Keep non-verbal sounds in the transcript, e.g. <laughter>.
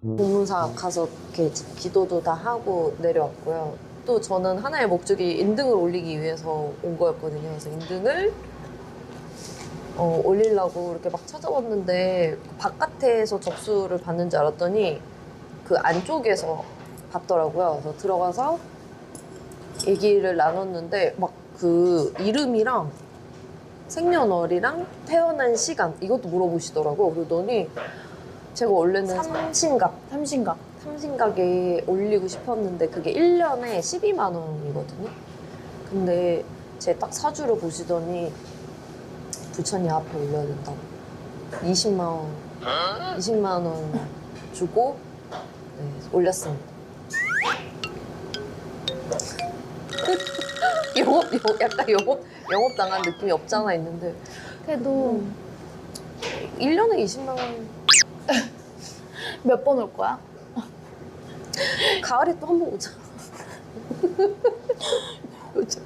본문사 가서 이렇게 기도도 다 하고 내려왔고요. 또 저는 하나의 목적이 인등을 올리기 위해서 온 거였거든요. 그래서 인등을 어, 올리려고 이렇게 막 찾아봤는데 바깥에서 접수를 받는 줄 알았더니 그 안쪽에서 받더라고요. 그래서 들어가서 얘기를 나눴는데 막 그 이름이랑 생년월이랑 태어난 시간 이것도 물어보시더라고. 그러더니 제가 원래는 삼신각 삼신각. 삼신각에 올리고 싶었는데 그게 1년에 12만 원이거든요. 근데 제 딱 사주를 보시더니 부처님 앞에 올려야 된다고. 20만 원, 20만 원 주고 네, 올렸습니다. 영업, 영- 약간 영업, 영업 당한 느낌이 없잖아 있는데 그래도 1년에 20만 원 몇 번 올 거야? 가을에 또 한 번 오자. <laughs> 오자.